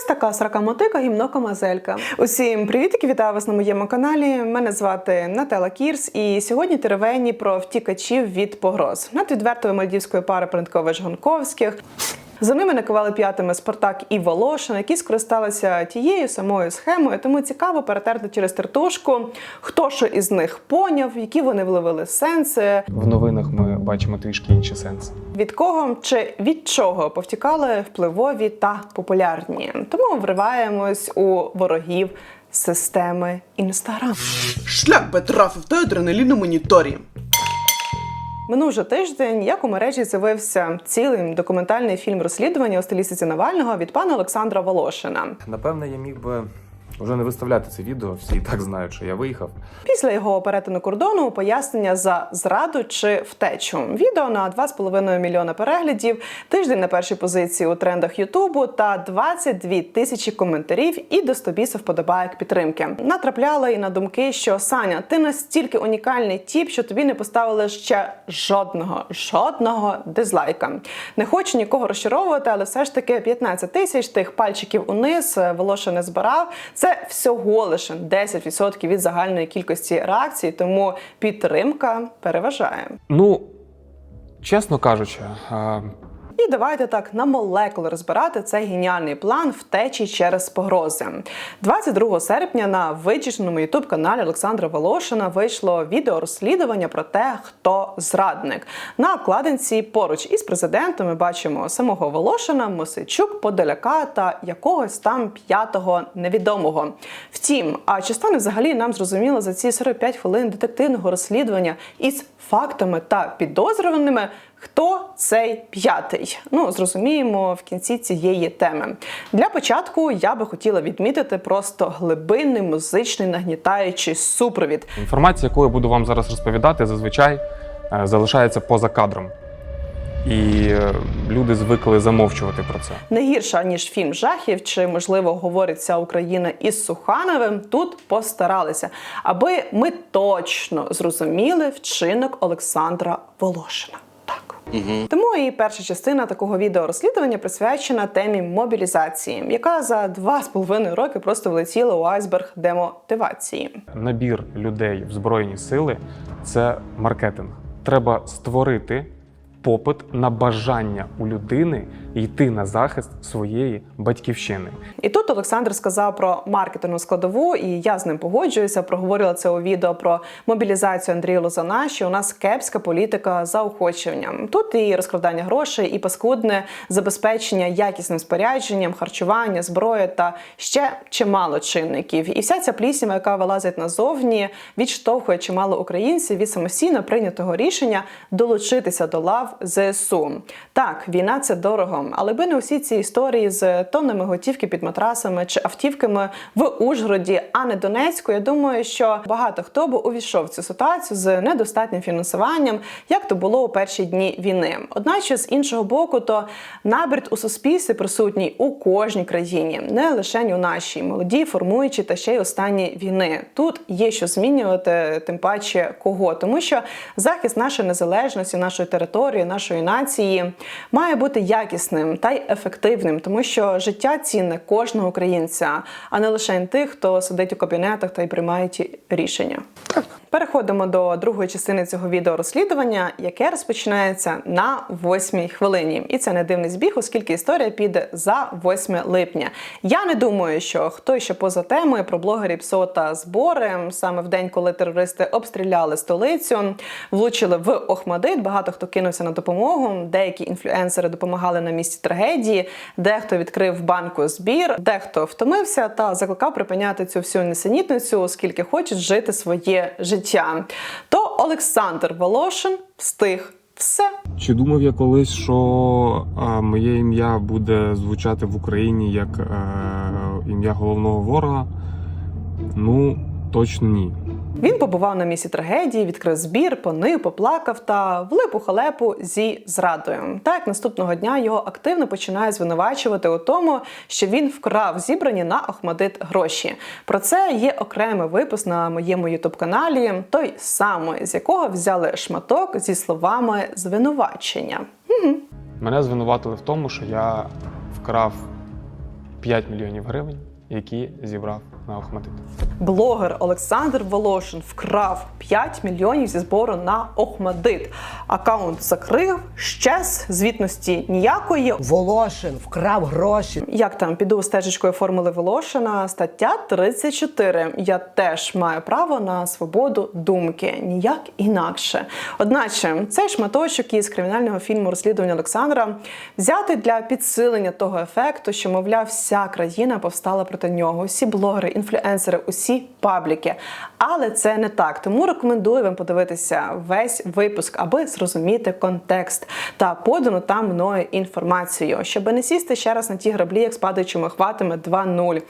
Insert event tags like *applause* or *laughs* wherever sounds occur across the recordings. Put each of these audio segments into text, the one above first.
Ось така срака мотика гімнока мазелька. Усім привітки, вітаю вас на моєму каналі. Мене звати Натала Кірс, і сьогодні теревені про втікачів від погроз над відвертою мальдівською пари принткових Гонковських. За ними накивали п'ятими Спартак і Волошин, які скористалися тією самою схемою. Тому цікаво перетерти через тертушку, хто що із них поняв, які вони вловили сенси, В новинах ми бачимо трішки інші сенси. від кого чи від чого повтікали впливові та популярні. Тому вриваємось у ворогів системи Інстаграм. Шлях би трафив той адреналін моніторі. Минув вже тиждень, як у мережі з'явився цілий документальний фільм розслідування у стилістиці Навального від пана Олександра Волошина. Напевне, я міг би вже не виставляти це відео. Всі і так знають, що я виїхав. Після його перетину кордону пояснення за зраду чи втечу. Відео на 2,5 мільйона переглядів, тиждень на першій позиції у трендах Ютубу та 22 тисячі коментарів і до 100 бісів вподобайок підтримки. Натрапляла і на думки, що Саня, ти настільки унікальний тіп, що тобі не поставили ще жодного, жодного дизлайка. Не хочу нікого розчаровувати, але все ж таки 15 тисяч тих пальчиків униз е, Волоша не збирав. Це всього лише 10% від загальної кількості реакцій, тому підтримка переважає. Ну, чесно кажучи, е, І давайте так на молекули розбирати цей геніальний план втечі через погрози. 22 серпня на вичищеному ютуб каналі Олександра Волошина вийшло відео розслідування про те, хто зрадник. На обкладинці поруч із президентом ми бачимо самого Волошина, Мосичук, Подоляка та якогось там п'ятого невідомого. Втім, а чи стане взагалі нам зрозуміло за ці 45 хвилин детективного розслідування із фактами та підозрюваними? Хто цей п'ятий? Ну зрозуміємо в кінці цієї теми. Для початку я би хотіла відмітити просто глибинний музичний нагнітаючий супровід. інформація, яку я буду вам зараз розповідати, зазвичай е, залишається поза кадром. І е, люди звикли замовчувати про це. Не гірша ніж фільм жахів, чи можливо говориться Україна із Сухановим. Тут постаралися, аби ми точно зрозуміли вчинок Олександра Волошина. Так. Тому і перша частина такого відео розслідування присвячена темі мобілізації, яка за два з половиною роки просто влетіла у айсберг демотивації. Набір людей в збройні сили це маркетинг. Треба створити попит на бажання у людини йти на захист своєї батьківщини. І тут Олександр сказав про маркетингову складову, і я з ним погоджуюся. Проговорила це у відео про мобілізацію Андрія Лозана, що у нас кепська політика заохочення. Тут і розкрадання грошей, і паскудне забезпечення якісним спорядженням, харчування, зброї та ще чимало чинників. І вся ця пліснява, яка вилазить назовні, відштовхує чимало українців від самостійно прийнятого рішення долучитися до лав ЗСУ. Так, війна це дорого, але би не усі ці історії з тоннами готівки під матрасами чи автівками в Ужгороді, а не Донецьку. Я думаю, що багато хто би увійшов в цю ситуацію з недостатнім фінансуванням, як то було у перші дні війни. Одначе з іншого боку, то набрід у суспільстві присутній у кожній країні, не лише у нашій молоді, формуючі та ще й останні війни. Тут є що змінювати, тим паче кого, тому що захист нашої незалежності, нашої території, нашої нації має бути якісним та й ефективним, тому що життя цінне кожного українця, а не лише тих, хто сидить у кабінетах та й приймає ті рішення. Переходимо до другої частини цього відео розслідування, яке розпочинається на восьмій хвилині. І це не дивний збіг, оскільки історія піде за 8 липня. Я не думаю, що хтось ще поза темою про блогерів ПСО та збори саме в день, коли терористи обстріляли столицю, влучили в Охмадит. Багато хто кинувся на допомогу. Деякі інфлюенсери допомагали на місці трагедії, дехто відкрив банку збір, дехто втомився та закликав припиняти цю всю несенітницю, оскільки хочуть жити своє життя. То Олександр Волошин встиг все. Чи думав я колись, що а, моє ім'я буде звучати в Україні як е, ім'я головного ворога? Ну, точно ні. Він побував на місці трагедії, відкрив збір, понив, поплакав та влип у халепу зі зрадою. Так наступного дня його активно починає звинувачувати у тому, що він вкрав зібрані на Охмадит гроші. Про це є окремий випуск на моєму ютуб каналі, той самий, з якого взяли шматок зі словами звинувачення. Мене звинуватили в тому, що я вкрав 5 мільйонів гривень, які зібрав на Охмадит. Блогер Олександр Волошин вкрав 5 мільйонів зі збору на Охмадит. Акаунт закрив, щез, звітності ніякої. Волошин вкрав гроші. Як там піду стежечкою формули Волошина, стаття 34. Я теж маю право на свободу думки, ніяк інакше. Одначе цей шматочок із кримінального фільму розслідування Олександра взятий для підсилення того ефекту, що мовляв, вся країна повстала проти нього. Всі блогери, інфлюенсери, усі пабліки. Але це не так. Тому рекомендую вам подивитися весь випуск, аби зрозуміти контекст та подану там мною інформацію, щоб не сісти ще раз на ті граблі, як з падаючими хватами 2-0.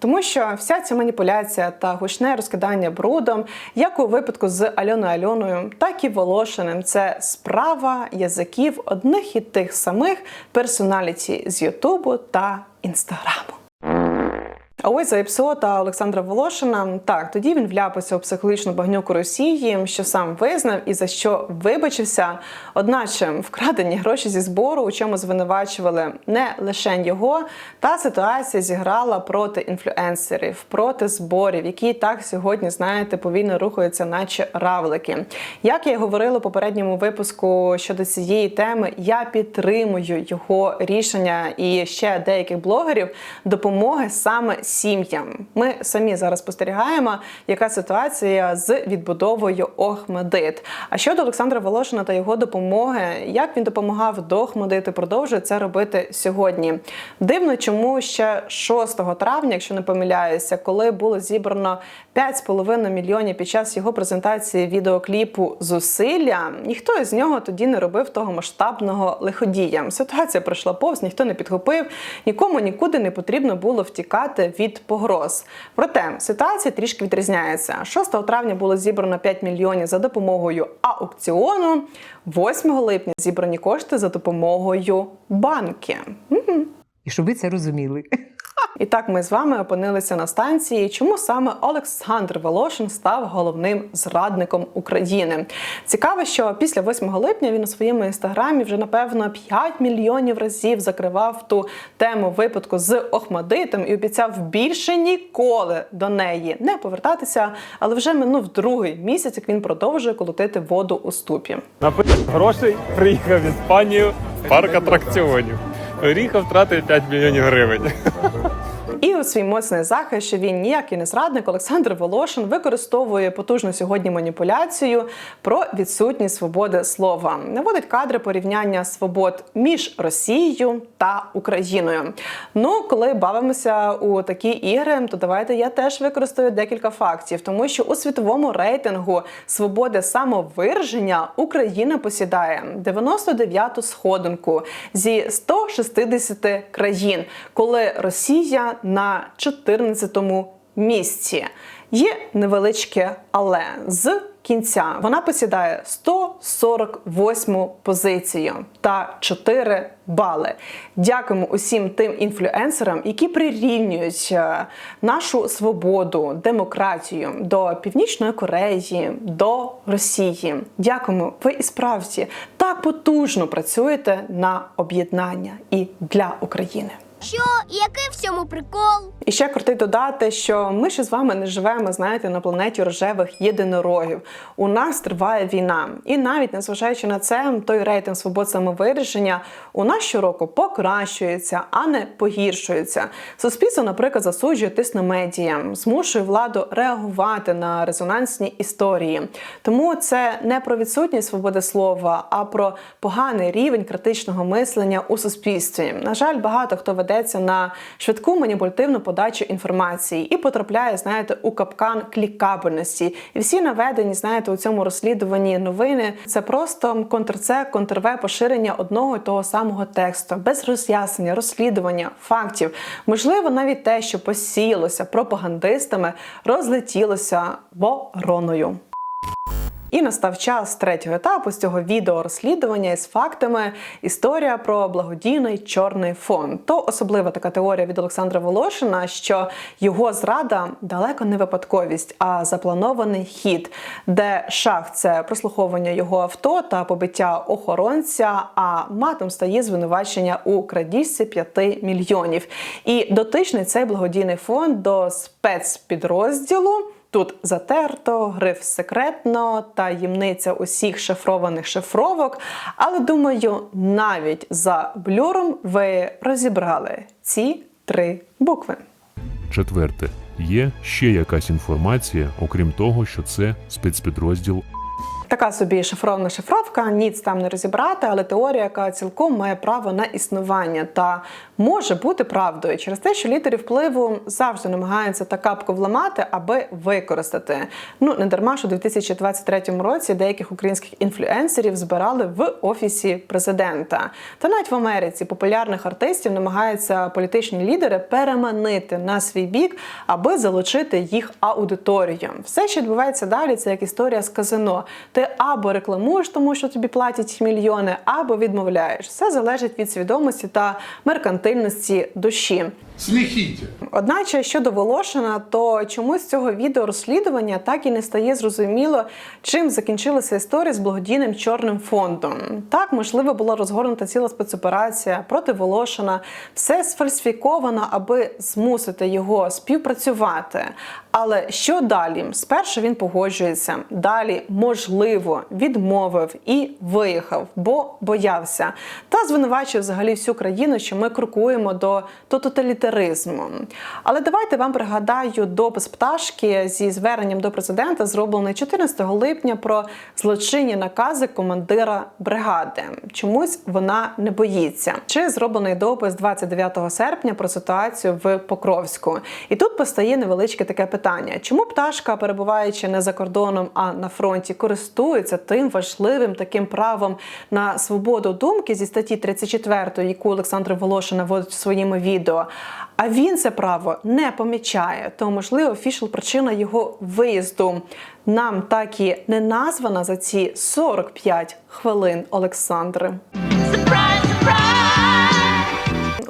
Тому що вся ця маніпуляція та гучне розкидання брудом, як у випадку з Альоною Альоною, так і Волошиним, це справа язиків одних і тих самих персоналіті з Ютубу та Інстаграму. А ось за ІПСО та Олександра Волошина, так тоді він вляпався у психологічну багнюку Росії, що сам визнав і за що вибачився. Одначе вкрадені гроші зі збору, у чому звинувачували не лише його, та ситуація зіграла проти інфлюенсерів, проти зборів, які так сьогодні, знаєте, повільно рухаються, наче равлики. Як я й говорила у попередньому випуску щодо цієї теми, я підтримую його рішення і ще деяких блогерів допомоги саме сім'ям. Ми самі зараз спостерігаємо, яка ситуація з відбудовою Охмедит. А щодо Олександра Волошина та його допомоги, як він допомагав до Охмедиту, продовжує це робити сьогодні. Дивно, чому ще 6 травня, якщо не помиляюся, коли було зібрано 5,5 мільйонів під час його презентації відеокліпу Зусилля, ніхто із нього тоді не робив того масштабного лиходія. Ситуація пройшла повз, ніхто не підхопив, нікому нікуди не потрібно було втікати від погроз. Проте ситуація трішки відрізняється. 6 травня було зібрано 5 мільйонів за допомогою аукціону. 8 липня зібрані кошти за допомогою банки. І щоб ви це розуміли. І так ми з вами опинилися на станції. Чому саме Олександр Волошин став головним зрадником України? Цікаво, що після 8 липня він у своєму інстаграмі вже напевно 5 мільйонів разів закривав ту тему випадку з Охмадитом і обіцяв більше ніколи до неї не повертатися. Але вже минув другий місяць, як він продовжує колотити воду у ступі. Напив грошей, приїхав в Іспанію, парк атракціонів. Приїхав втратив 5 мільйонів гривень. І у свій моцний захист, що він ніякий не зрадник, Олександр Волошин використовує потужну сьогодні маніпуляцію про відсутність свободи слова. Наводить кадри порівняння свобод між Росією та Україною. Ну, коли бавимося у такі ігри, то давайте я теж використаю декілька фактів, тому що у світовому рейтингу свободи самовираження Україна посідає 99-ту сходинку зі 160 країн, коли Росія на 14-му місці. Є невеличке але з кінця вона посідає 148 позицію та 4 бали. Дякуємо усім тим інфлюенсерам, які прирівнюють е, нашу свободу, демократію до Північної Кореї, до Росії. Дякуємо. Ви і справді так потужно працюєте на об'єднання і для України. Що? Який в цьому прикол? І ще крутить додати, що ми ще з вами не живемо, знаєте, на планеті рожевих єдинорогів. У нас триває війна, і навіть незважаючи на це, той рейтинг свобод самовирішення у нас щороку покращується, а не погіршується. Суспільство, наприклад, засуджує медіа, змушує владу реагувати на резонансні історії. Тому це не про відсутність свободи слова, а про поганий рівень критичного мислення у суспільстві. На жаль, багато хто ведеться на швидку маніпулятивну подачу інформації і потрапляє, знаєте, у капкан клікабельності. І всі наведені, знаєте, у цьому розслідуванні новини це просто контр-С, контр-В поширення одного і того самого тексту, без роз'яснення, розслідування, фактів. Можливо, навіть те, що посіялося пропагандистами, розлетілося вороною. І настав час третього етапу з цього відео розслідування із фактами. Історія про благодійний чорний фонд. То особлива така теорія від Олександра Волошина, що його зрада далеко не випадковість, а запланований хід, де шах це прослуховування його авто та побиття охоронця. А матом стає звинувачення у крадіжці 5 мільйонів. І дотичний цей благодійний фонд до спецпідрозділу. Тут затерто, гриф секретно, таємниця усіх шифрованих шифровок. Але думаю, навіть за блюром ви розібрали ці три букви. Четверте, є ще якась інформація, окрім того, що це спецпідрозділ Така собі шифрована шифровка, ніц там не розібрати, але теорія, яка цілком має право на існування та може бути правдою через те, що лідери впливу завжди намагаються та капку вламати, аби використати. Ну не дарма, що у 2023 році деяких українських інфлюенсерів збирали в офісі президента. Та навіть в Америці популярних артистів намагаються політичні лідери переманити на свій бік, аби залучити їх аудиторію. Все, що відбувається далі, це як історія з казино. Ти або рекламуєш, тому що тобі платять мільйони, або відмовляєш. Все залежить від свідомості та меркантильності душі. Смехите. Одначе щодо Волошина, то чомусь цього відео розслідування так і не стає зрозуміло, чим закінчилася історія з благодійним чорним фондом. Так, можливо, була розгорнута ціла спецоперація проти Волошина, все сфальсифіковано, аби змусити його співпрацювати. Але що далі? Спершу він погоджується, далі, можливо, відмовив і виїхав, бо боявся. Та звинувачив взагалі всю країну, що ми крокуємо до тоталітаризму. Але давайте вам пригадаю допис пташки зі зверненням до президента, зроблений 14 липня про злочинні накази командира бригади. Чомусь вона не боїться. Чи зроблений допис 29 серпня про ситуацію в Покровську. І тут постає невеличке таке питання: чому пташка, перебуваючи не за кордоном, а на фронті, користується тим важливим таким правом на свободу думки зі статті 34, яку Олександр Волошин наводить в своєму відео. А він це право не помічає. То можливо, фішл причина його виїзду нам так і не названа за ці 45 хвилин Олександри.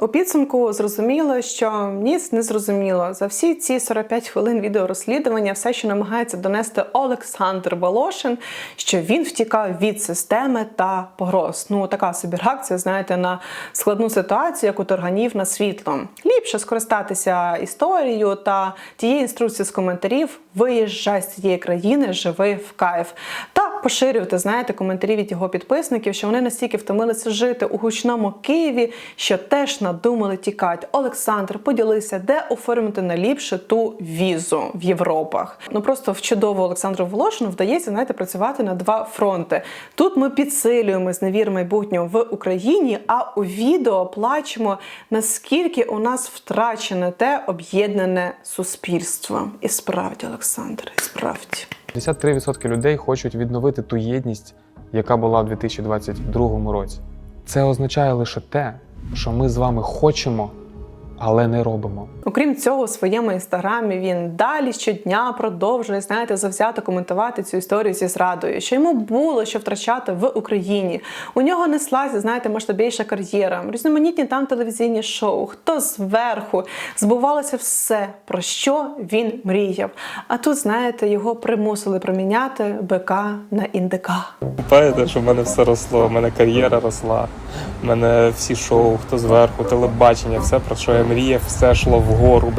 У підсумку зрозуміло, що ніц не зрозуміло за всі ці 45 хвилин відеорозслідування, все, що намагається донести Олександр Волошин, що він втікав від системи та погроз. Ну така собі реакція, знаєте, на складну ситуацію, як у торганів на світло. Ліпше скористатися історією та тієї інструкції з коментарів виїжджай з цієї країни, живи в кайф. Та поширювати, знаєте, коментарі від його підписників, що вони настільки втомилися жити у гучному Києві, що теж надумали тікати. Олександр, поділися, де оформити найліпше ту візу в Європах. Ну просто в чудово Олександру Волошину вдається знаєте, працювати на два фронти. Тут ми підсилюємо зневір майбутнього в Україні, а у відео плачемо, наскільки у нас втрачене те об'єднане суспільство. І справді, Олександр, і справді. 53% людей хочуть відновити ту єдність, яка була в 2022 році. Це означає лише те, що ми з вами хочемо, але не робимо. Окрім цього, у своєму інстаграмі він далі щодня продовжує знаєте, завзято коментувати цю історію зі зрадою, що йому було що втрачати в Україні. У нього неслася, знаєте, масштабніша кар'єра, різноманітні там телевізійні шоу. Хто зверху збувалося все, про що він мріяв. А тут, знаєте, його примусили проміняти БК на індика. Пам'ятаєте, що в мене все росло, в мене кар'єра росла, в мене всі шоу, хто зверху, телебачення, все про що я мріяв, все йшло вгору.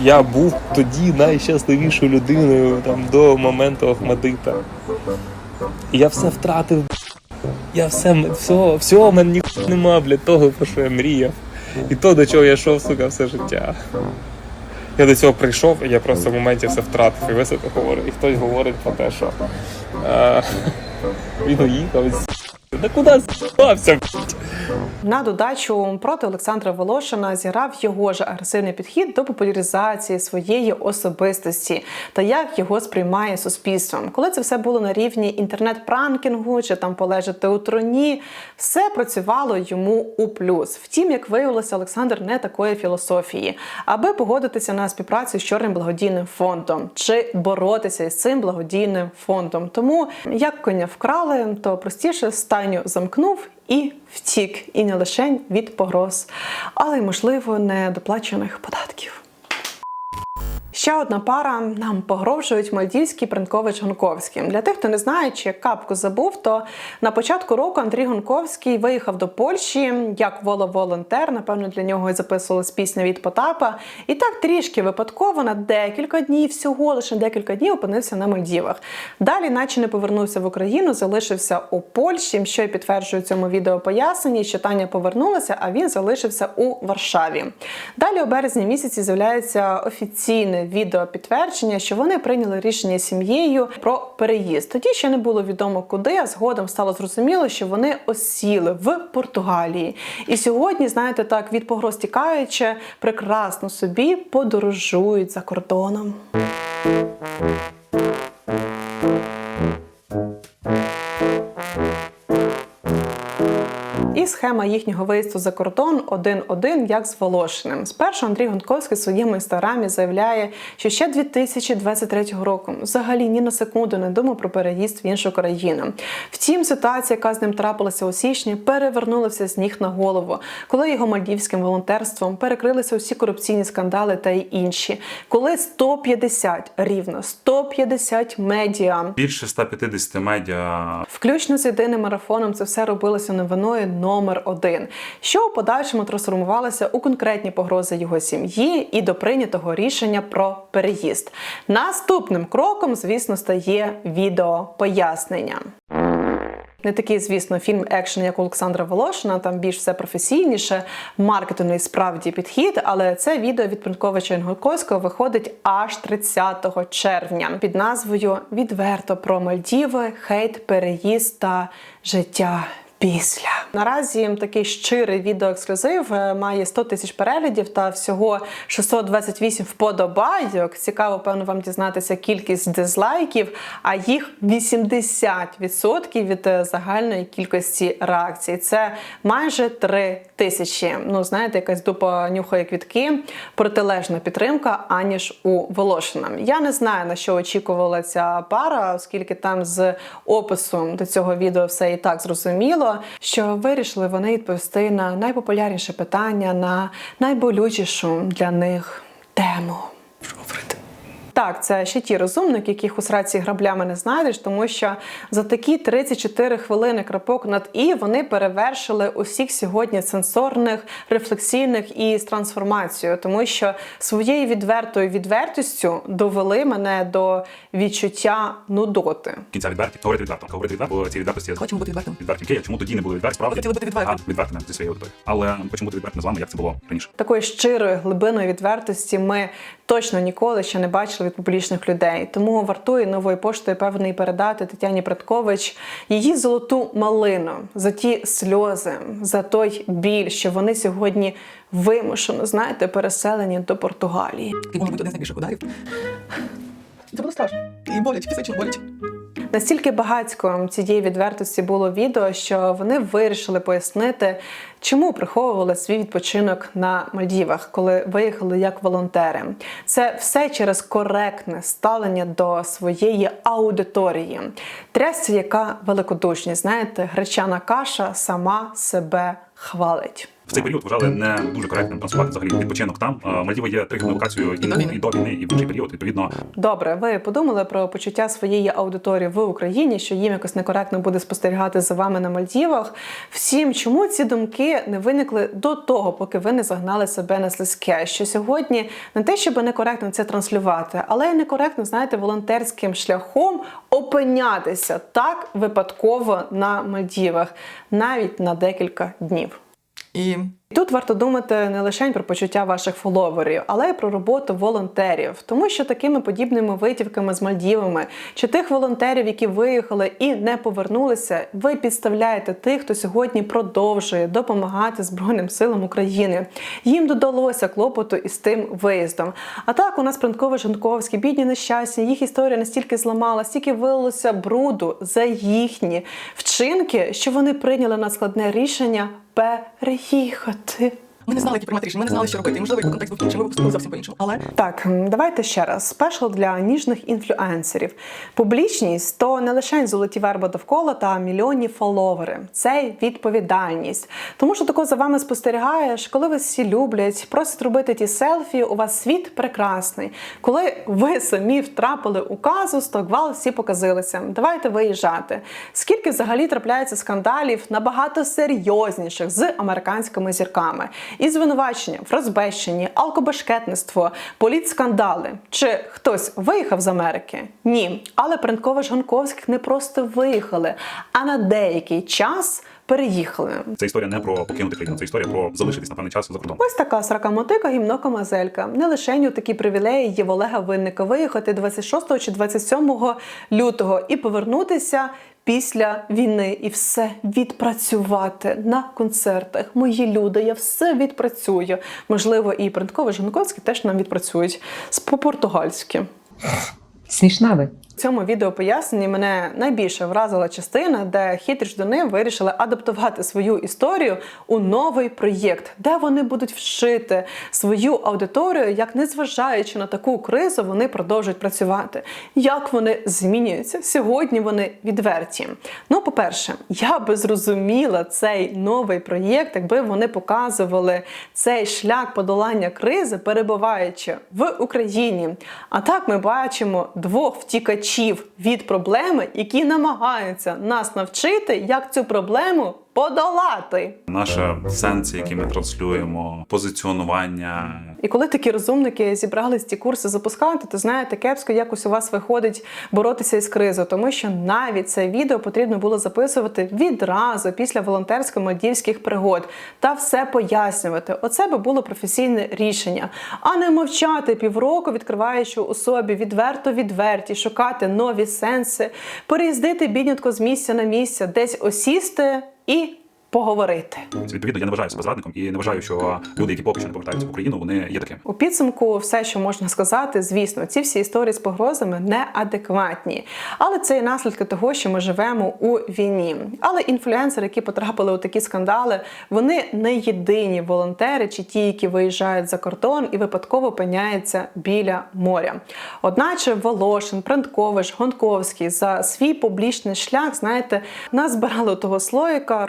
Я був тоді найщасливішою людиною там, до моменту Ахмадита. І я все втратив. Я все, всього, всього в мене ніхто нема, блядь, того, про що я мріяв. І то, до чого я йшов, сука, все життя. Я до цього прийшов, і я просто в моменті все втратив. І високо говорю. І хтось говорить про те, що е, *laughs* він уїхав. Да куди з***ався? На додачу проти Олександра Волошина зіграв його ж агресивний підхід до популяризації своєї особистості та як його сприймає суспільство. Коли це все було на рівні інтернет-пранкінгу чи там полежати у троні, все працювало йому у плюс. Втім, як виявилося, Олександр не такої філософії, аби погодитися на співпрацю з чорним благодійним фондом чи боротися із цим благодійним фондом. Тому як коня вкрали, то простіше стайню замкнув і втік, і не лише від погроз, але й можливо недоплачених податків. Ще одна пара нам погрожують Мальдівський Принкович Гонковський. Для тих, хто не знає, чи капку забув, то на початку року Андрій Гонковський виїхав до Польщі як волонтер. Напевно, для нього і записувалась пісня від Потапа. І так трішки випадково на декілька днів, всього лише декілька днів опинився на Мальдівах. Далі, наче не повернувся в Україну, залишився у Польщі, що й підтверджує цьому відео поясненні, що Таня повернулася, а він залишився у Варшаві. Далі у березні місяці з'являється офіційне відео підтвердження, що вони прийняли рішення сім'єю про переїзд. Тоді ще не було відомо куди, а згодом стало зрозуміло, що вони осіли в Португалії. І сьогодні, знаєте, так від погроз тікаючи, прекрасно собі подорожують за кордоном. Схема їхнього виїзду за кордон один-один, як з Волошиним. Спершу Андрій Гонковський в своєму інстаграмі заявляє, що ще 2023 року взагалі ні на секунду не думав про переїзд в іншу країну. Втім, ситуація, яка з ним трапилася у січні, перевернулася з ніг на голову, коли його мальдівським волонтерством перекрилися усі корупційні скандали та й інші. Коли 150, рівно 150 медіа Більше 150 медіа Включно з єдиним марафоном це все робилося новиною номер один, що у подальшому трансформувалося у конкретні погрози його сім'ї і до прийнятого рішення про переїзд. Наступним кроком, звісно, стає відео пояснення. Не такий, звісно, фільм екшен, як у Олександра Волошина, там більш все професійніше, маркетинговий справді підхід. Але це відео від Принковича Інгольковського виходить аж 30 червня під назвою Відверто про Мальдіви, хейт, переїзд та життя. Після наразі такий щирий відеоексклюзив е, має 100 тисяч переглядів та всього 628 вподобайок. Цікаво, певно, вам дізнатися кількість дизлайків, а їх 80% від е, загальної кількості реакцій. Це майже 3 тисячі. Ну, знаєте, якась дупа нюхає квітки, протилежна підтримка, аніж у Волошина. Я не знаю на що очікувала ця пара, оскільки там з опису до цього відео все і так зрозуміло, що вирішили вони відповісти на найпопулярніше питання, на найболючішу для них тему. Так, це ще ті розумники, яких у сраці граблями не знайдеш, тому що за такі 34 хвилини крапок над і вони перевершили усіх сьогодні сенсорних, рефлексійних і з трансформацією, тому що своєю відвертою відвертістю довели мене до відчуття нудоти. кінця відверті, говорити відверто, говорити відверто, бо ці відвертості Хочемо бути відвертими. відверті. Окей, а чому тоді не були відверті? Справді Хотіли бути відвертими. А, відвертими зі своєю аудиторією. Але хочемо бути відвертими з вами, як це було раніше. Такої щирої глибинної відвертості ми точно ніколи ще не бачили публічних людей. Тому вартує новою поштою певний передати Тетяні Праткович її золоту малину за ті сльози, за той біль, що вони сьогодні вимушено, знаєте, переселені до Португалії. Ти воно буде один з найбільших ударів. Це було страшно. І боляче, фізично боляче. Настільки багатько цієї відвертості було відео, що вони вирішили пояснити, чому приховували свій відпочинок на Мальдівах, коли виїхали як волонтери. Це все через коректне ставлення до своєї аудиторії. Трясця, яка великодушність, знаєте, гречана каша сама себе хвалить. В цей період вважали не дуже коректним транслювати взагалі відпочинок там. Мальдіви є тригерною локацією і, до війни. і до війни, і в інший період. Відповідно, Добре, ви подумали про почуття своєї аудиторії в Україні, що їм якось некоректно буде спостерігати за вами на Мальдівах. Всім, чому ці думки не виникли до того, поки ви не загнали себе на слизьке? Що сьогодні не те, щоб некоректно це транслювати, але й некоректно, знаєте, волонтерським шляхом опинятися так випадково на Мальдівах, навіть на декілька днів. І тут варто думати не лише про почуття ваших фоловерів, але й про роботу волонтерів, тому що такими подібними витівками з Мальдівами чи тих волонтерів, які виїхали і не повернулися, ви підставляєте тих, хто сьогодні продовжує допомагати Збройним силам України. Їм додалося клопоту із тим виїздом. А так у нас Пранкове Жанковські, бідні нещасні, їх історія настільки зламала, стільки вилилося бруду за їхні вчинки, що вони прийняли на складне рішення переїхати. 对 Ми не знали, які приймати рішення, ми не знали, що робити. І, можливо, якби контекст був інший, ми б поступили зовсім по-іншому. Але Так, давайте ще раз. Спешл для ніжних інфлюенсерів. Публічність то не лише золоті верби довкола та мільйонні фоловери. Це відповідальність. Тому що тако за вами спостерігаєш, коли вас всі люблять, просять робити ті селфі, у вас світ прекрасний. Коли ви самі втрапили у казус, то гвалт всі показилися. Давайте виїжджати. Скільки взагалі трапляється скандалів набагато серйозніших з американськими зірками? І звинувачення в розбещенні, алкобашкетництво, політскандали. Чи хтось виїхав з Америки? Ні. Але Принкова Жонковських не просто виїхали, а на деякий час переїхали. Це історія не про покинути країну, це історія про залишитись на певний час за кордоном. Ось така срака-мотика гімнока мазелька. Не лише у такі привілеї є в Олега Винника виїхати 26 чи 27 лютого і повернутися після війни і все відпрацювати на концертах. Мої люди, я все відпрацюю. Можливо, і Принтковий Жанковський теж нам відпрацюють з по-португальськи. Смішна ви. Цьому відео поясненні мене найбільше вразила частина, де хитрі ждуни вирішили адаптувати свою історію у новий проєкт, де вони будуть вшити свою аудиторію, як незважаючи на таку кризу, вони продовжують працювати. Як вони змінюються сьогодні? Вони відверті. Ну, по-перше, я би зрозуміла цей новий проєкт, якби вони показували цей шлях подолання кризи, перебуваючи в Україні. А так ми бачимо двох втікачів від проблеми, які намагаються нас навчити, як цю проблему подолати. Наше сенси, які ми транслюємо, позиціонування. І коли такі розумники зібрались ці курси запускати, то знаєте, кепсько якось у вас виходить боротися із кризою, тому що навіть це відео потрібно було записувати відразу після волонтерсько-мальдівських пригод та все пояснювати. Оце би було професійне рішення, а не мовчати півроку, відкриваючи у собі відверто відверті, шукати нові сенси, переїздити біднятко з місця на місце, десь осісти і поговорити. Відповідно, я не вважаю себе зрадником і не вважаю, що люди, які поки що не повертаються в Україну, вони є такими. У підсумку, все, що можна сказати, звісно, ці всі історії з погрозами неадекватні. Але це і наслідки того, що ми живемо у війні. Але інфлюенсери, які потрапили у такі скандали, вони не єдині волонтери чи ті, які виїжджають за кордон і випадково опиняються біля моря. Одначе Волошин, Пренткович, Гонковський за свій публічний шлях, знаєте, назбирали того слоїка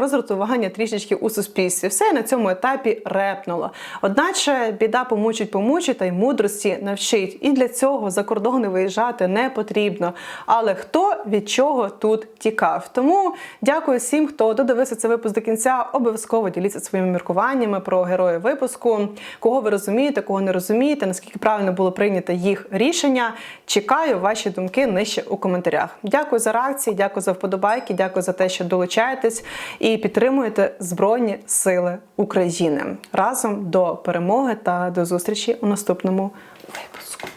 роздратування трішечки у суспільстві. Все на цьому етапі репнуло. Одначе біда помучить, помучить, та й мудрості навчить. І для цього за кордони виїжджати не потрібно. Але хто від чого тут тікав? Тому дякую всім, хто додивився цей випуск до кінця. Обов'язково діліться своїми міркуваннями про героїв випуску, кого ви розумієте, кого не розумієте, наскільки правильно було прийнято їх рішення. Чекаю ваші думки нижче у коментарях. Дякую за реакції, дякую за вподобайки, дякую за те, що долучаєтесь і підтримуєте Збройні Сили України разом до перемоги та до зустрічі у наступному випуску.